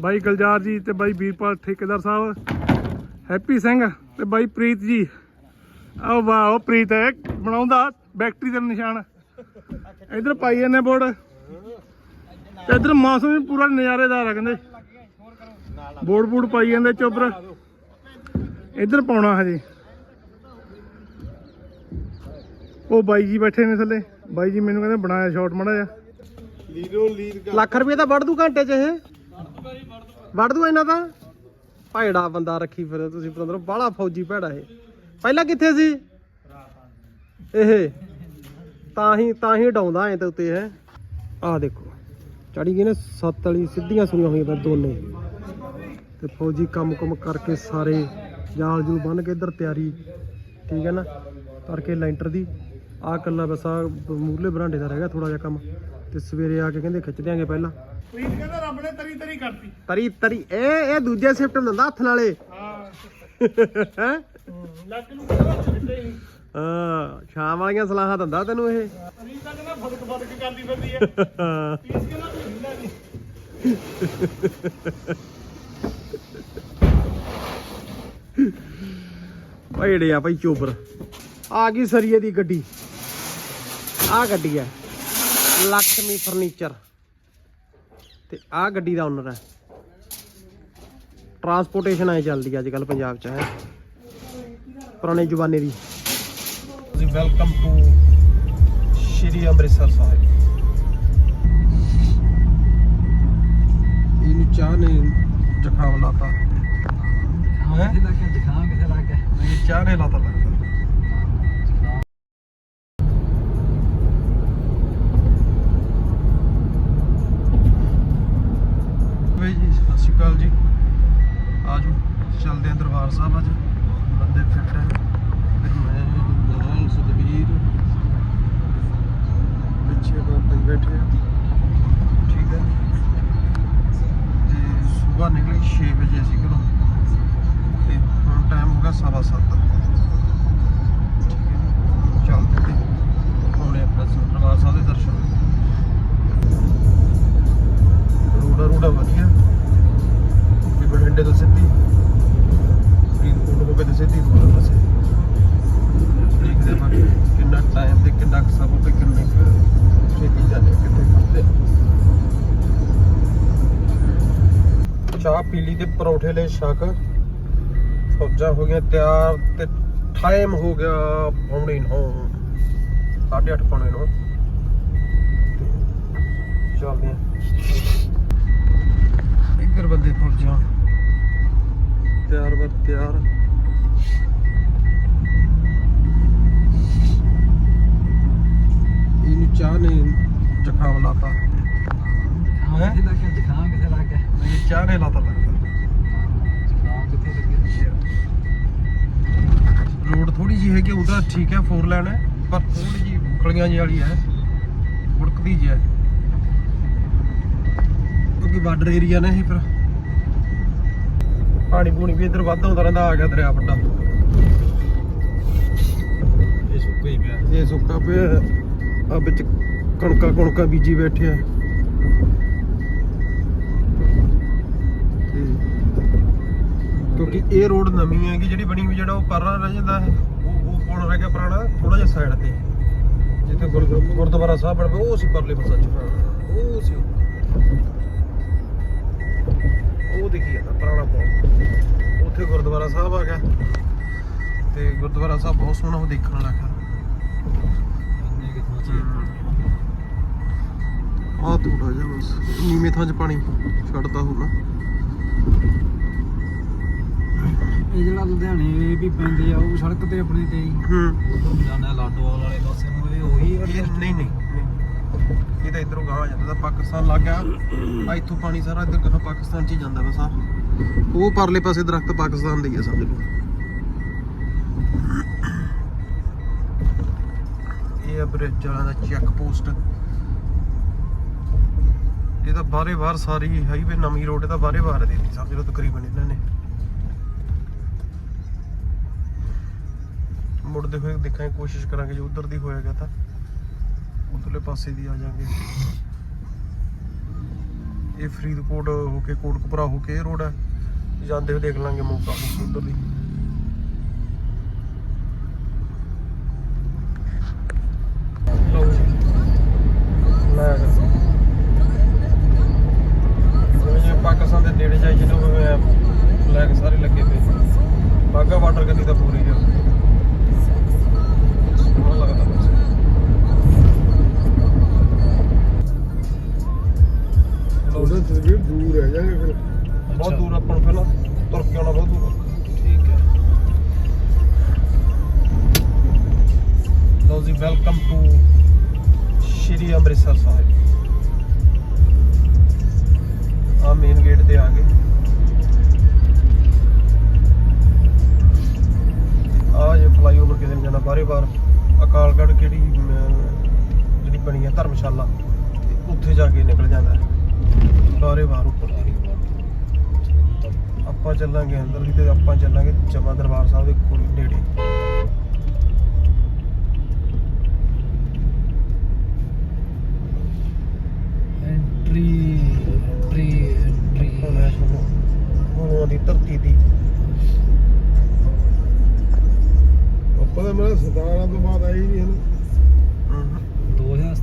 ਬਾਈ ਗਲਜਾਰ ਜੀ ਤੇ ਬਾਈ ਵੀਰਪਾਲ ਠੇਕੇਦਾਰ ਸਾਹਿਬ ਹੈਪੀ ਸਿੰਘ ਤੇ ਬਾਈ ਪ੍ਰੀਤ ਜੀ। ਆ ਵਾਹ ਉਹ ਪ੍ਰੀਤ ਹੈ ਬਣਾਉਂਦਾ ਬੈਕਟਰੀ ਦਾ ਨਿਸ਼ਾਨ। ਇਧਰ ਪਾਈ ਜਾਂਦੇ ਬੋਰਡ। ਤੇ ਇਧਰ ਮੌਸਮ ਵੀ ਪੂਰਾ ਨਜ਼ਾਰੇਦਾਰ ਆ ਕਹਿੰਦੇ। ਬੋਰਡ ਬੋਰਡ ਪਾਈ ਜਾਂਦੇ ਚੋਬਰ ਇਧਰ ਪਾਉਣਾ ਹਜੇ। ਉਹ ਬਾਈ ਜੀ ਬੈਠੇ ਨੇ ਥੱਲੇ। ਬਾਈ ਜੀ ਮੈਨੂੰ ਕਹਿੰਦੇ ਬਣਾਇਆ ਸ਼ਾਟ ਮੜਾ ਜਾ ਲੀਰੋ ਲੀਰ ਲੱਖ ਰੁਪਏ ਤਾਂ ਵੜ ਦੂ ਘੰਟੇ 'ਚ ਇਹ। ਵੜ ਦੂ ਇਹਨਾਂ ਤਾਂ ਭੈੜਾ ਬੰਦਾ ਰੱਖੀ ਫਿਰ ਤੁਸੀਂ ਪਤੰਦਰੋਂ ਬਾਹਲਾ ਫੌਜੀ ਭੈੜਾ ਇਹ। ਪਹਿਲਾਂ ਕਿੱਥੇ ਸੀ? ਇਹ। ਤਾਂ ਹੀ ਤਾਂ ਹੀ ਡਾਉਂਦਾ ਐ ਤੇ ਉੱਤੇ ਹੈ ਆਹ ਦੇਖੋ ਚੜੀ ਗਏ ਨੇ, ਸੱਤ ਵਾਲੀ, ਸਿੱਧੀਆਂ ਸੁਣੀਆਂ ਹੋਈਆਂ ਤਾਂ ਦੋਨੇ। ਤੇ ਫੌਜੀ ਕੰਮ ਕੁਮ ਕਰਕੇ ਸਾਰੇ ਜਾਲ ਜੂਲ ਬੰਨ ਕੇ ਇੱਧਰ ਤਿਆਰੀ, ਠੀਕ ਹੈ ਨਾ? ਕਰਕੇ ਲੈਂਟਰ ਦੀ। ਆਹ ਕੱਲਾ ਬਸ ਆ ਮੂਰਲੇ ਬਰਾਂਡੇ ਦਾ ਰਹਿ ਗਿਆ ਥੋੜਾ ਜਿਹਾ ਕੰਮ। ਤੇ ਸਵੇਰੇ ਆ ਕੇ ਕਹਿੰਦੇ ਖਿੱਚ ਦਿਆਂਗੇ ਪਹਿਲਾਂ। ਪ੍ਰੀਤ ਕਹਿੰਦਾ ਰੱਬ ਨੇ ਤਰੀ ਤਰੀ ਕਰਤੀ। ਤਰੀ ਤਰੀ ਇਹ ਇਹ ਦੂਜੇ ਸ਼ਿਫਟ ਦਿੰਦਾ ਹੱਥ ਨਾਲੇ। ਹਾਂ। ਹੈ ਲੱਕ ਨੂੰ ਕਹਿੰਦਾ ਹੀ ਹਾਂ ਸ਼ਾਮ ਵਾਲੀਆਂ ਸਲਾਹਾਂ ਦਿੰਦਾ ਤੈਨੂੰ ਇਹ। ਪ੍ਰੀਤ ਤਾਂ ਕਹਿੰਦਾ ਫਦਕ ਫਦਕ ਕਰਦੀ ਫਿਰਦੀ ਹੈ। ਪੀਸ ਕਹਿੰਦਾ ਵੀ ਹਿੰਦਾ ਨਹੀਂ। ਭੇੜੇ ਆ ਭਾਈ ਚੋਬਰ ਆ ਗਈ ਸਰੀਏ ਦੀ ਗੱਡੀ। ਆ ਗੱਡੀ ਹੈ ਲక్ష్ਮੀ ਫਰਨੀਚਰ। ਤੇ ਆ ਗੱਡੀ ਦਾ ਓਨਰ ਹੈ। ਟਰਾਂਸਪੋਰਟੇਸ਼ਨ ਐ ਚੱਲਦੀ ਅੱਜ ਕੱਲ ਪੰਜਾਬ ਚ ਹੈ। ਪੁਰਾਣੇ ਜ਼ਮਾਨੇ ਦੀ। ਜੀ ਵੈਲਕਮ ਟੂ ਸ਼੍ਰੀ ਅੰਮ੍ਰਿਤਸਰ ਸਾਹਿਬ। ਇਹਨੂੰ ਚਾਹ ਨੇ ਜ਼ੁਕਾਮ ਲਾਤਾ। ਹੈ? ਜ਼ੁਕਾਮ ਕਿਥੇ ਲੱਗ ਗਿਆ? ਇਹ ਚਾਹ ਨੇ ਲਾਤਾ ਲੱਗਦਾ ਬਈ ਜੀ ਸਤਿ ਸ਼੍ਰੀ ਅਕਾਲ ਜੀ ਆਜੋ ਚੱਲਦੇ ਆਂ ਦਰਬਾਰ ਸਾਹਿਬ ਅੱਜ ਬੰਦੇ ਫਿੱਟ ਹੈ ਫਿਰ ਮੈਂ ਨਾਲ ਸੁਖਬੀਰ ਪਿੱਛੇ ਬਾਬਾ ਜੀ ਬੈਠੇ ਆ ਠੀਕ ਹੈ ਤੇ ਸਵੇਰ ਨਿਕਲੇ 6 ਵਜੇ ਅਸੀਂ ਘਰੋਂ। ਤੇ ਹੁਣ ਟਾਈਮ ਹੋ ਗਿਆ ਸਵਾ ਸੱਤ। ਠੀਕ ਹੈ ਜੀ। ਚੱਲਦੇ ਤੇ ਹੁਣੇ ਆਪਣਾ ਦਰਬਾਰ ਸਾਹਿਬ ਦੇ ਦਰਸ਼ਨ। ਰੋਡਾ ਰੂੜਾ ਵਧੀਆ। ਵੀ ਬਠਿੰਡੇ ਤੋਂ ਸਿੱਧੀ। ਫਰੀਦਕੋਟ ਹੋ ਕੇ ਤੇ ਸਿੱਧੀ ਦੂਰ ਪਾਸੇ ਦੇਖਦੇ ਬਾਕੀ ਕਿੰਨਾ ਟਾਈਮ ਤੇ ਕਿੰਨਾ ਕੁ ਸਮਾਂ ਤੇ ਕਿੰਨੇ ਚਾਹ ਪੀ ਲਈ ਤੇ ਪਰੌਠੇ ਲੈ ਛਕ ਫੌਜਾਂ ਹੋ ਗਈਆਂ ਤਿਆਰ ਤੇ ਟਾਈਮ ਹੋ ਗਿਆ ਪੌਣੇ 9 8:30 ਪੌਣੇ 9 ਚੱਲਦੇ ਆ ਇੱਧਰ ਬੰਦੇ ਫੌਜਾਂ ਤਿਆਰ ਬਰ ਤਿਆਰ। ਇਹਨੂੰ ਚਾਹ ਨੇ ਜ਼ੁਕਾਮ ਲਾਤਾ। ਕਿਥੇ ਲੱਗ ਗਿਆ ਜ਼ੁਕਾਮ ਕਿਥੇ ਚਾਹ ਨੇ ਲਾਤਾ ਲੱਗਦਾ। ਰੋਡ ਥੋੜੀ ਜੀ ਹੈਗੀ ਉਹਦਾ ਠੀਕ ਹੈ ਫੋਰ ਲਾਈਨ ਹੈ ਪਰ ਥੋੜੀ ਜੀ ਖਲੀਆਂ ਜੀ ਵਾਲੀ ਹੈ। ਉੜਕਦੀ ਜੀ ਹੈ। ਕਿਉਂਕਿ ਬਾਰਡਰ ਏਰੀਆ ਨੇ ਇਹ ਫਿਰ। ਪਾਣੀ ਪੂਣੀ ਵੀ ਇੱਧਰ ਵੱਧ ਆਉਂਦਾ ਰਹਿੰਦਾ ਆ ਗਿਆ ਦਰਿਆ ਵੱਡਾ। ਇਹ ਸੁੱਕਾ ਹੀ ਪਿਆ। ਇਹ ਸੁੱਕਾ ਪਿਆ। ਆ ਵਿੱਚ ਕਣਕਾਂ ਕਣਕਾਂ ਬੀਜੀ ਬੈਠੇ ਆ। ਕਿਉਂਕਿ ਇਹ ਰੋਡ ਨਵੀਂ ਹੈਗੀ ਜਿਹੜੀ ਬਣੀ ਹੋਈ ਜਿਹੜਾ ਉਹ ਪਰਲਾ ਰਹਿ ਜਾਂਦਾ ਹੈ ਉਹ ਉਹ ਪੁਲ ਰਹਿ ਗਿਆ ਪੁਰਾਣਾ ਥੋੜਾ ਜਿਹਾ ਸਾਈਡ ਤੇ। ਜਿੱਥੇ ਗੁਰਦੁ- ਗੁਰਦੁਆਰਾ ਸਾਹਿਬ ਬਣਿਆ ਉਹ ਸੀ ਪਰਲੇ ਪਾਸੇ ਚ ਉਹ ਸੀ ਉਹ ਦੇਖੀ ਜਾਂਦਾ ਪੁਰਾਣਾ ਪੁਲ। ਉੱਥੇ ਗੁਰਦੁਆਰਾ ਸਾਹਿਬ ਆ ਗਿਆ। ਤੇ ਗੁਰਦੁਆਰਾ ਸਾਹਿਬ ਬਹੁਤ ਸੋਹਣਾ ਉਹ ਦੇਖਣ ਵਾਲਾ ਹੈ। ਆ ਟੂਟਾ ਜਾ ਬਸ। ਨੀਵੇਂ ਥਾਂ 'ਚ ਪਾਣੀ ਛੱਡਦਾ ਹੋਣਾ ਇਹ ਜਿਹੜਾ ਲੁਧਿਆਣੇ ਵੀ ਪੈਂਦੇ ਆ ਉਹ ਸੜਕ ਤੇ ਆਪਣੇ ਤੇ ਹੀ। ਹੂੰ। ਉਧਰ ਜਾਣਾ ਲਾਡੋਵਾਲ ਵਾਲੇ ਪਾਸੇ ਨੂੰ ਇਹ ਉਹੀ ਨਹੀਂ ਨਹੀਂ ਨਹੀਂ। ਇਹ ਤਾਂ ਇਧਰੋਂ ਗਾਂ ਜਾਂਦਾ ਤਾਂ ਪਾਕਿਸਤਾਨ ਲੱਗ ਗਿਆ। ਆ ਇੱਥੋਂ ਪਾਣੀ ਸਾਰਾ ਇੱਧਰ ਗਾਂ ਪਾਕਿਸਤਾਨ 'ਚ ਹੀ ਜਾਂਦਾ ਬਸ ਆ ਉਹ ਪਰਲੇ ਪਾਸੇ ਦਰਖਤ ਪਾਕਿਸਤਾਨ ਦੇ ਹੀ ਆ ਸਮਝ ਲਓ ਇਹ ਆ ਬ੍ਰਿਜ ਵਾਲਾ ਦਾ ਚੈੱਕ ਪੋਸਟ ਇਹ ਤਾਂ ਬਾਰੇ ਬਾਹਰ ਸਾਰੀ ਹਾਈਵੇ ਨਵੀਂ ਰੋਡ ਇਹ ਤਾਂ ਬਾਰੇ ਬਾਹਰ ਦੇ ਦਿੱਤੀ ਸਮਝ ਲਓ ਤਕਰੀਬਨ ਇਹਨਾਂ ਨੇ। ਮੁੜਦੇ ਹੋਏ ਦੇਖਾਂਗੇ, ਕੋਸ਼ਿਸ਼ ਕਰਾਂਗੇ, ਜੇ ਉਧਰ ਦੀ ਹੋਏਗਾ ਤਾਂ ਉਧਰਲੇ ਪਾਸੇ ਦੀ ਆ ਜਾਾਂਗੇ। ਇਹ ਫਰੀਦਕੋਟ ਹੋ ਕੇ ਕੋਟਕਪੁਰਾ ਹੋ ਕੇ ਇਹ ਰੋਡ ਹੈ। ਜਾਂਦੇ ਹੋਏ ਦੇਖ ਲਾਂਗੇ ਮੌਕਾ, ਉਧਰ ਦੀ। ਉੱਥੇ ਜਾ ਕੇ ਨਿਕਲ ਜਾਂਦਾ ਹੈ। ਬਾਰੇ ਬਾਰ ਉੱਪਰ ਆਪਾਂ ਚੱਲਾਂਗੇ ਅੰਦਰ ਦੀ ਤੇ ਆਪਾਂ ਚੱਲਾਂਗੇ ਜਮਾ ਦਰਬਾਰ ਸਾਹਿਬ ਦੇ ਕੋਲ ਨੇੜੇ। ਐਂਟਰੀ ਐਂਟਰੀ ਐਂਟਰੀ ਦੀ ਧਰਤੀ ਦੀ। ਆਪਾਂ ਮੇਰਾ 17 ਤੋਂ ਬਾਅਦ ਆਈ ਨਹੀਂ ਹਨ।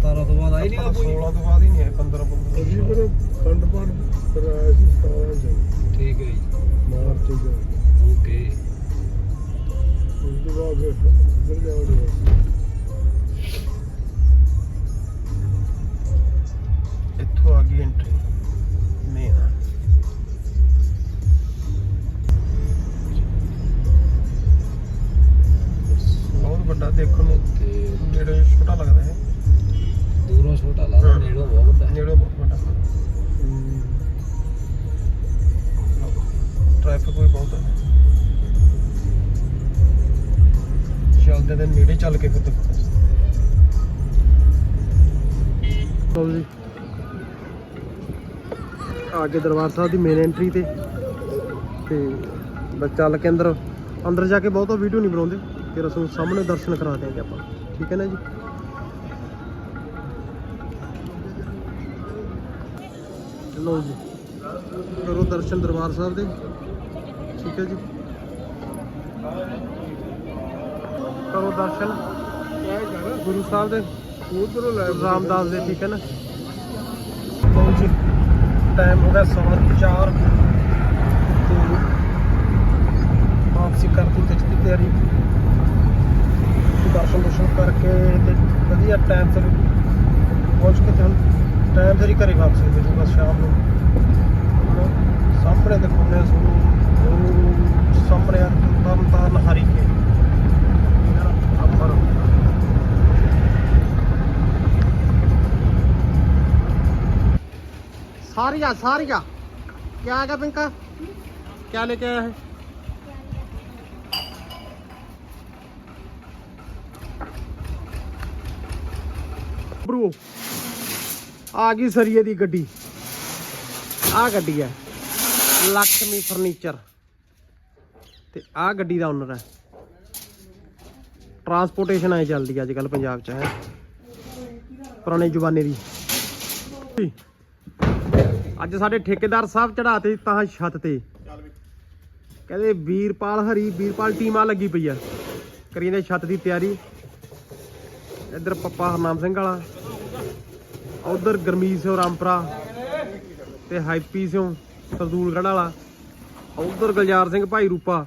2017 ਤੋਂ ਬਾਅਦ ਆਈ ਨਹੀਂ ਆਪਾਂ ਕੋਈ। 16 ਤੋਂ ਬਾਅਦ ਹੀ ਨਹੀਂ ਆਏ 15 15 ਅਸੀਂ ਫਿਰ ਖੰਡ ਪਾਠ ਕਰਾਇਆ ਸੀ 17 ਚ ਠੀਕ ਹੈ ਜੀ। ਮਾਰਚ ਚ ਓਕੇ। ਉਸ ਤੋਂ ਬਾਅਦ ਫਿਰ ਜਾਵਾਂਗੇ ਚੱਲ ਕੇ ਫਿਰ ਲਓ ਜੀ। ਅੱਗੇ ਦਰਬਾਰ ਸਾਹਿਬ ਦੀ ਮੇਨ ਐਂਟਰੀ ਤੇ ਤੇ ਬਸ ਚੱਲ ਕੇ ਅੰਦਰ ਅੰਦਰ ਜਾ ਕੇ ਬਹੁਤਾ ਵੀਡੀਓ ਨਹੀਂ ਬਣਾਉਂਦੇ, ਫਿਰ ਅਸੀਂ ਸਾਹਮਣੇ ਦਰਸ਼ਨ ਕਰਾ ਦਿਆਂਗੇ ਆਪਾਂ। ਠੀਕ ਹੈ ਨਾ ਜੀ? ਲਓ ਜੀ। ਕਰੋ ਦਰਸ਼ਨ ਦਰਬਾਰ ਸਾਹਿਬ ਦੇ। ਠੀਕ ਹੈ ਜੀ? ਕਰੋ ਦਰਸ਼ਨ। ਗੁਰੂ ਸਾਹਿਬ ਦੇ ਉਧਰੋਂ ਲੈ ਰਾਮਦਾਸ ਦੇ ਠੀਕ ਹੈ ਨਾ? ਲਓ ਜੀ ਟਾਈਮ ਹੋ ਗਿਆ ਸਵਾ ਚਾਰ। ਤੇ ਵਾਪਸੀ ਕਰਦੀ ਤੇ ਦੀ ਤਿਆਰੀ। ਦਰਸ਼ਨ ਦਰਸ਼ਨ ਕਰਕੇ ਤੇ ਵਧੀਆ ਟਾਈਮ ਸਿਰ ਪਹੁੰਚ ਕੇ ਤੇ ਟਾਈਮ ਸਿਰ ਹੀ ਘਰੇ ਵਾਪਸੀ ਹੋ ਜੂਗਾ ਸ਼ਾਮ ਨੂੰ। ਸਾਹਮਣੇ ਦਿਖਾਉਂਦੇ ਆ ਤੁਹਾਨੂੰ सारिया सारिया क्या आ गया पिंका क्या लेके आया है ब्रो आ गई सरिये दी गड्डी आ गड्डी है लक्ष्मी फर्नीचर ਤੇ ਆ ਗੱਡੀ ਦਾ ਓਨਰ ਹੈ ਟਰਾਂਸਪੋਰਟੇਸ਼ਨ ਐ ਚੱਲਦੀ ਅੱਜ ਕੱਲ ਪੰਜਾਬ ਚ ਹੈ ਪੁਰਾਣੇ ਜ਼ਮਾਨੇ ਦੀ ਅੱਜ ਸਾਡੇ ਠੇਕੇਦਾਰ ਸਾਹਿਬ ਚੜਾਤੇ ਤਾਂ ਛੱਤ ਤੇ। ਕਹਿੰਦੇ ਵੀਰਪਾਲ ਹਰੀ ਵੀਰਪਾਲ ਟੀਮਾਂ ਲੱਗੀ ਪਈ ਆ। ਕਰੀ ਜਾਂਦੇ ਛੱਤ ਦੀ ਤਿਆਰੀ। ਇੱਧਰ ਪੱਪਾ ਹਰਨਾਮ ਸਿੰਘ ਵਾਲਾ। ਉਧਰ ਗਰਮੀਤ ਸਿੰਘ ਰਾਮਪਰਾ ਤੇ ਹਾਈਪੀ ਸਿੰਘ ਸਰਦੂਲਗੜ੍ਹ ਵਾਲਾ। ਉਧਰ ਗੁਲਜ਼ਾਰ ਸਿੰਘ ਭਾਈ ਰੂਪਾ।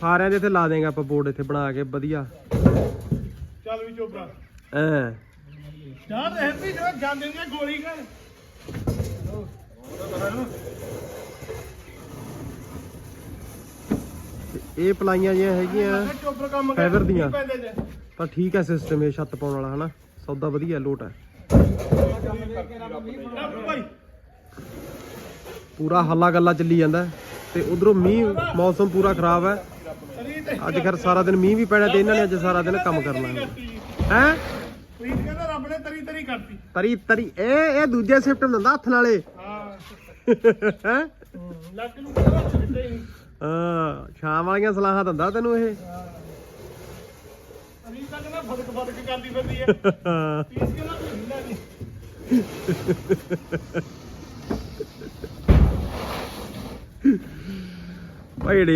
ਸਾਰਿਆਂ ਦੇ ਇੱਥੇ ਲਾ ਦੇਂਗੇ ਆਪਾਂ ਬੋਰਡ ਇੱਥੇ ਬਣਾ ਕੇ ਵਧੀਆ। ਚੱਲ ਵੀ ਚੋਬਰਾ ਐ ਯਾਰ ਹੈਪੀ ਜੋ ਜਾਂਦੇ ਨੇ ਗੋਲੀ ਕਰ ਤੇ ਇਹ ਪਲਾਈਆਂ ਜਿਹੀਆਂ ਹੈਗੀਆਂ ਕੰਮ Fiber ਦੀਆਂ। ਪੈਂਦੇ ਤਾਂ ਠੀਕ ਹੈ ਸਿਸਟਮ ਇਹ ਛੱਤ ਪਾਉਣ ਵਾਲਾ ਹਨਾ? ਸੌਦਾ ਵਧੀਆ ਲੋਟ ਹੈ। ਭਾਈ। ਪੂਰਾ ਹੱਲਾ ਗੱਲਾ ਚੱਲੀ ਜਾਂਦਾ ਹੈ। ਤੇ ਉਧਰੋਂ ਮੀਂਹ ਮੌਸਮ ਪੂਰਾ ਖਰਾਬ ਹੈ। ਤੇ ਅੱਜ ਖੈਰ ਸਾਰਾ ਦਿਨ ਮੀਂਹ ਵੀ ਪੈਣਾ ਤੇ ਇਹਨਾਂ ਨੇ ਅੱਜ ਸਾਰਾ ਦਿਨ ਕੰਮ ਕਰਨਾ ਹੈ। ਹੈ? ਪ੍ਰੀਤ ਕਹਿੰਦਾ ਰੱਬ ਨੇ ਤਰੀ ਤਰੀ ਕਰਤੀ। ਤਰੀ ਤਰੀ ਇਹ ਇਹ ਦੂਜੇ ਸ਼ਿਫਟ ਦਿੰਦਾ ਹੱਥ ਨਾਲੇ। ਹਾਂ। ਲੱਕ ਨੂੰ ਕਹਿੰਦਾ ਛਿੱਟੇ ਹੀ। ਹਾਂ ਸ਼ਾਮ ਵਾਲੀਆਂ ਸਲਾਹਾਂ ਦਿੰਦਾ ਤੈਨੂੰ ਇਹ। ਫੜਕ ਫੜਕ ਕਰਦੀ ਫਿਰਦੀ ਹੈ। ਹਿੰਦਾ ਨਹੀਂ।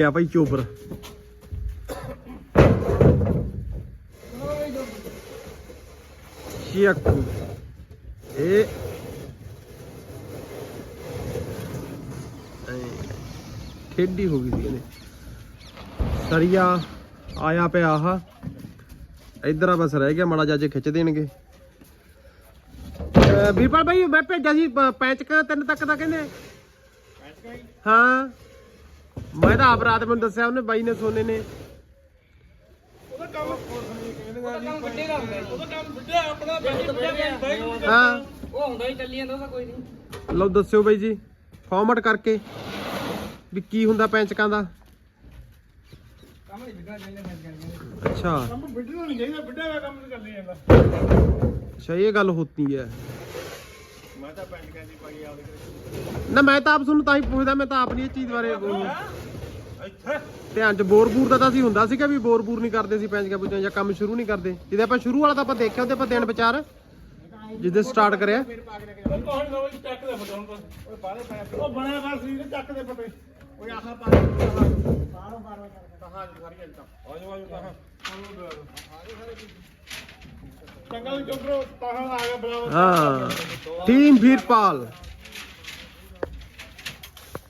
ਆ ਭਾਈ ਚੋਬਰ ਸ਼ੀਆਕੂ ਇਹ ਐਂ ਖੇਡੀ ਹੋ ਗਈ ਸੀ ਇਹਨੇ ਸਰੀਆ ਆਇਆ ਪਿਆ ਆਹ। ਇਧਰ ਆ ਬਸ ਰਹਿ ਗਿਆ, ਮਾੜਾ ਜਿਹਾ ਜੇ ਖਿੱਚ ਦੇਣਗੇ। ਅਹ ਵੀਰਪਾਲ ਭਾਈ ਮੈਂ ਭੇਜਿਆ ਸੀ ਪੈਂਚਕਾਂ ਤਿੰਨ ਤੱਕ ਦਾ ਕਹਿੰਦੇ। ਹਾਂ। ਮੈਂ ਤਾਂ ਆਪ ਰਾਤ ਮੈਨੂੰ ਦੱਸਿਆ, ਉਹਨੇ ਬਾਈ ਨੇ ਸੋਨੇ ਨੇ। ਹਾਂ। ਉਹ ਹੁੰਦਾ ਹੀ ਚੱਲੀ ਜਾਂਦਾ ਉਹਦਾ ਕੋਈ ਨਹੀਂ। ਲਓ ਦੱਸਿਓ ਬਾਈ ਜੀ ਫਾਰਮੈਟ ਕਰਕੇ ਵੀ ਕੀ ਹੁੰਦਾ ਪੈਂਚਕਾਂ ਦਾ? ਕੰਮ ਨਹੀਂ ਵਿਗੜਾ ਚਾਹੀਦਾ ਮੈਂ ਕਹਿੰਦਾ ਅੱਛਾ। ਕੰਮ ਬਿੱਡਣਾ ਨਹੀਂ ਚਾਹੀਦਾ ਬਿੱਡਾ ਦਾ ਕੰਮ ਨਹੀਂ ਚੱਲੀ ਜਾਂਦਾ। ਅੱਛਾ ਇਹ ਗੱਲ ਹੁੰਦੀ ਹੈ। ਮੈਂ ਤਾਂ ਪੈਂਟ ਕਹਿੰਦੀ ਪਾਈ ਆਉਂਦੀ ਨਾ ਮੈਂ ਤਾਂ ਆਪ ਤੁਹਾਨੂੰ ਤਾਂ ਹੀ ਪੁੱਛਦਾ ਮੈਂ ਤਾਂ ਆਪ ਨਹੀਂ ਇਹ ਚੀਜ਼ ਬਾਰੇ ਉਹ- ਇੱਥੇ? ਧਿਆਨ ਚ ਬੋਰ ਬੂਰ ਦਾ ਤਾਂ ਅਸੀਂ ਹੁੰਦਾ ਸੀਗਾ ਵੀ ਬੋਰ ਬੂਰ ਨਹੀਂ ਕਰਦੇ ਸੀ ਪੈਂਚਕਾਂ ਪੁੱਛਾਂ ਜਾਂ ਕੰਮ ਸ਼ੁਰੂ ਨਹੀਂ ਕਰਦੇ। ਜਿਹਦੇ ਆਪਾਂ ਸ਼ੁਰੂ ਵਾਲਾ ਤਾਂ ਆਪਾਂ ਦੇਖਿਆ ਉਹਦੇ ਆਪਾਂ ਦਿਨ ਵਿਚਾਰ ਜਿੱਦੇ ਸਟਾਰਟ ਕਰਿਆ। ਕੌਣ ਨਵਾਂ ਚੱਕ ਦੇ ਫਟਾਉਣ ਪਰ ਉਹ ਬਾਹਰ ਪੈ ਉਹ ਬਣਿਆ ਬਾਹਰ ਸਰੀਰ ਚੱਕ ਦੇ ਫਟੇ। ਉਹ ਆਖਾ ਪਾ ਬਾਹਰੋਂ ਬਾਹਰੋਂ ਕਹਾ ਜੀ ਸਾਰੀ ਅੱਜ ਆਜੋ ਆਜੋ ਕਹਾ। ਚੰਗਾ ਵੀ ਚੁੱਪਰੋ ਤਾਹਾਂ ਆ ਗਿਆ ਬਰਾਬਰ ਹਾਂ। ਟੀਮ ਵੀਰਪਾਲ।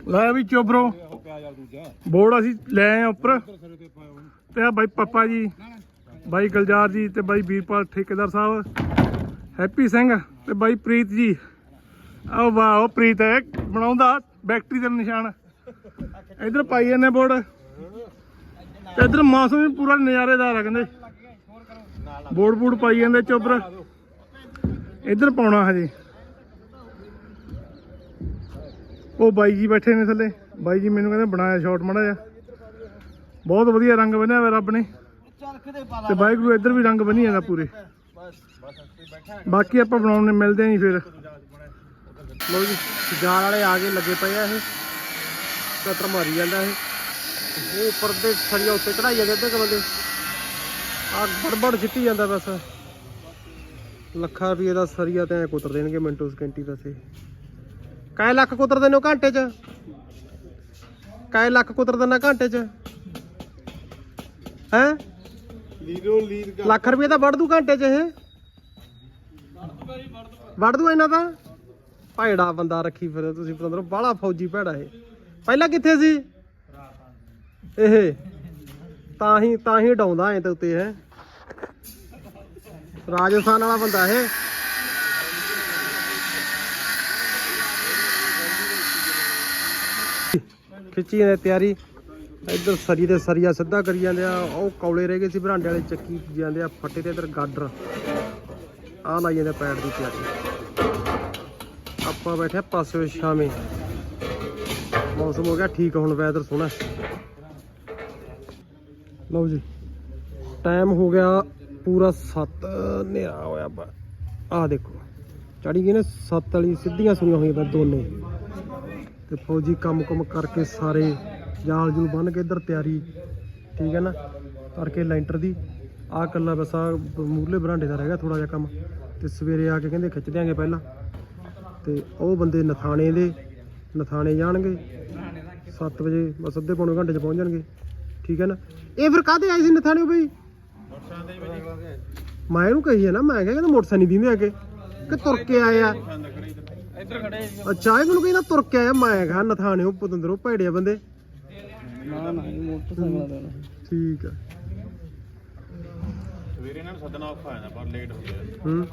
ਲੈ ਵੀ ਚੋਬਰੋ ਬੋਰਡ ਅਸੀਂ ਲੈ ਆਏ ਉੱਪਰ। ਤੇ ਆ ਬਾਈ ਪੱਪਾ ਜੀ, ਬਾਈ ਗਲਜਾਰ ਜੀ ਤੇ ਬਾਈ ਵੀਰਪਾਲ ਠੇਕੇਦਾਰ ਸਾਹਿਬ। ਹੈਪੀ ਸਿੰਘ ਤੇ ਬਾਈ ਪ੍ਰੀਤ ਜੀ। ਆਹ ਵਾਹ, ਉਹ ਪ੍ਰੀਤ ਹੈ, ਬਣਾਉਂਦਾ ਬੈਕਟਰੀ ਦੇ ਨਿਸ਼ਾਨ। ਇਧਰ ਪਾਈ ਜਾਂਦੇ ਬੋਰਡ। ਤੇ ਇਧਰ ਮੌਸਮ ਵੀ ਪੂਰਾ ਨਜ਼ਾਰੇਦਾਰ ਆ ਕਹਿੰਦੇ। ਬੋਰਡ ਬੂਡ ਪਾਈ ਜਾਂਦੇ ਚੋਬਰ ਇਧਰ ਪਾਉਣਾ ਹਜੇ। ਉਹ ਬਾਈ ਜੀ ਬੈਠੇ ਨੇ ਥੱਲੇ। ਬਾਈ ਜੀ ਮੈਨੂੰ ਕਹਿੰਦੇ ਬਣਾਇਆ ਸ਼ਾਟ ਮੜਾ ਜਾ ਬਹੁਤ ਵਧੀਆ ਰੰਗ ਬੰਨਿਆ ਹੋਇਆ ਰੱਬ ਨੇ। ਤੇ ਵਾਹਿਗੁਰੂ ਇੱਧਰ ਵੀ ਰੰਗ ਬੰਨੀ ਜਾਂਦਾ ਪੂਰੇ। ਬਾਕੀ ਆਪਾਂ ਬਣਾਉਣ ਨੇ ਮਿਲਦੇ ਨਹੀਂ ਫਿਰ। ਲੋ ਜੀ, ਜਾਲ ਵਾਲੇ ਆ ਕੇ ਲੱਗੇ ਪਏ ਆ ਇਹ। ਕਟਰ ਮਾਰੀ ਜਾਂਦਾ ਇਹ। ਉਹ ਉੱਪਰ ਦੇ ਸਰੀਆ ਉੱਤੇ ਚੜਾਈ ਜਾਂਦੇ ਅੱਧੇ ਕੁ ਆ ਬੜਬੜ ਜਿੱਤੀ ਜਾਂਦਾ ਬਸ। ਲੱਖਾਂ ਰੁਪਏ ਦਾ ਸਰੀਆ ਤੇ ਐ ਕੁੱਤਰ ਦੇਣਗੇ ਮਿੰਟੋ ਸਕਿੰਟੀ ਦਾ ਸੇ ਕਾਏ ਲੱਖ ਕੁੱਤਰ ਦੇਣੇ ਹੋ ਘੰਟੇ 'ਚ? ਕਾਏ ਲੱਖ ਕੁੱਤਰ ਦੇਣਾ ਘੰਟੇ 'ਚ? ਹੈ? ਲੀਡੋ ਲੀਡ ਲੱਖ ਰੁਪਏ ਤਾਂ ਵੜ ਦੂ ਘੰਟੇ 'ਚ ਇਹ। ਵੜ ਦੂ ਇਹਨਾਂ ਦਾ? ਭੈੜਾ ਬੰਦਾ ਰੱਖੀ ਫਿਰ ਤੁਸੀਂ ਪਤੰਦਰੋ ਬਾਹਲਾ ਫੌਜੀ ਭੈੜਾ ਇਹ। ਪਹਿਲਾਂ ਕਿੱਥੇ ਸੀ? ਇਹ। ਤਾਂ ਹੀ ਤਾਂ ਹੀ ਡਾਉਂਦਾ ਐ ਤੇ ਉੱਤੇ ਹੈ ਰਾਜਸਥਾਨ ਵਾਲਾ ਬੰਦਾ ਇਹ। ਖਿੱਚੀ ਜਾਂਦੇ ਤਿਆਰੀ। ਇੱਧਰ ਸਰੀ ਦੇ ਸਰੀਆ ਸਿੱਧਾ ਕਰੀ ਜਾਂਦੇ ਆ। ਉਹ ਕੌਲੇ ਰਹਿ ਗਏ ਸੀ ਬਰਾਂਡੇ ਵਾਲੇ, ਚੱਕੀ ਜਾਂਦੇ ਆ, ਫੱਟੇ ਤੇ ਇੱਧਰ ਗਾਡਰ। ਆ ਲਾਈ ਜਾਂਦੇ ਪੈੜ ਦੀ ਤਿਆਰੀ। ਆਪਾਂ ਬੈਠੇ ਪਾਸੇ ਸ਼ਾਮੇ। ਮੌਸਮ ਹੋ ਗਿਆ ਠੀਕ, ਹੁਣ ਵੈਦਰ ਸੋਹਣਾ। ਲਓ ਜੀ ਟਾਈਮ ਹੋ ਗਿਆ ਪੂਰਾ 7 ਹਨੇਰਾ ਹੋਇਆ ਬਾ ਆਹ ਦੇਖੋ ਚੜੀ ਗਈ ਨੇ 7 ਵਾਲੀ, ਸਿੱਧੀਆਂ ਸੁਣੀਆਂ ਹੋਈਆਂ ਬਸ ਦੋਨੇ। ਤੇ ਫੌਜੀ ਕੰਮ ਕੁਮ ਕਰਕੇ ਸਾਰੇ ਜਾਲ ਜੂਲ ਬੰਨ ਕੇ ਇੱਧਰ ਤਿਆਰੀ ਠੀਕ ਹੈ ਨਾ? ਕਰਕੇ ਲੈਂਟਰ ਦੀ। ਆਹ ਕੱਲਾ ਬਸ ਆ ਮੂਰਲੇ ਬਰਾਂਡੇ ਦਾ ਰਹਿ ਗਿਆ ਥੋੜਾ ਜਿਹਾ ਕੰਮ। ਤੇ ਸਵੇਰੇ ਆ ਕੇ ਕਹਿੰਦੇ ਖਿੱਚ ਦਿਆਂਗੇ ਪਹਿਲਾਂ। ਤੇ ਉਹ ਬੰਦੇ ਨਥਾਣੇ ਦੇ ਨਥਾਣੇ ਜਾਣਗੇ। 7 ਵਜੇ ਬਸ ਅੱਧੇ ਪੌਣੇ ਘੰਟੇ ਚ ਪਹੁੰਚ ਜਾਣਗੇ। ਠੀਕ ਹੈ ਨਾ? ਇਹ ਫਿਰ ਕਾਹਦੇ ਆਏ ਸੀ ਨਥਾਣੇ ਬਈ? ਮੈਂ ਇਹਨੂੰ ਕਹੀ ਹੈ ਨਾ ਮੈਂ ਕਿਹਾ ਕਹਿੰਦਾ ਮੋਟਰਸਾਈਕਲ ਨਹੀਂ ਦਿੰਦੇ ਆ ਕੇ। ਕਿ ਤੁਰ ਕੇ ਆਏ ਆ। ਇੱਧਰ ਖੜੇ ਅੱਛਾ ਇਹ ਮੈਨੂੰ ਕਹਿੰਦਾ ਤੁਰ ਕੇ ਆਇਆ ਮੈਂ ਕਿਹਾ ਨਥਾਣਿਓ ਪਤੰਦਰੋਂ ਭੈੜੇ ਬੰਦੇ। ਨਾ ਨਾ ਇਹ ਮੋਟਰਸਾਈਕਲ ਦਾ ਠੀਕ ਆ। ਸਵੇਰੇ ਇਹਨਾਂ ਨੂੰ ਸੱਦਣਾ ਔਖਾ ਜਾਂਦਾ ਪਰ ਲੇਟ ਹੋ ਗਿਆ ਹੂੰ।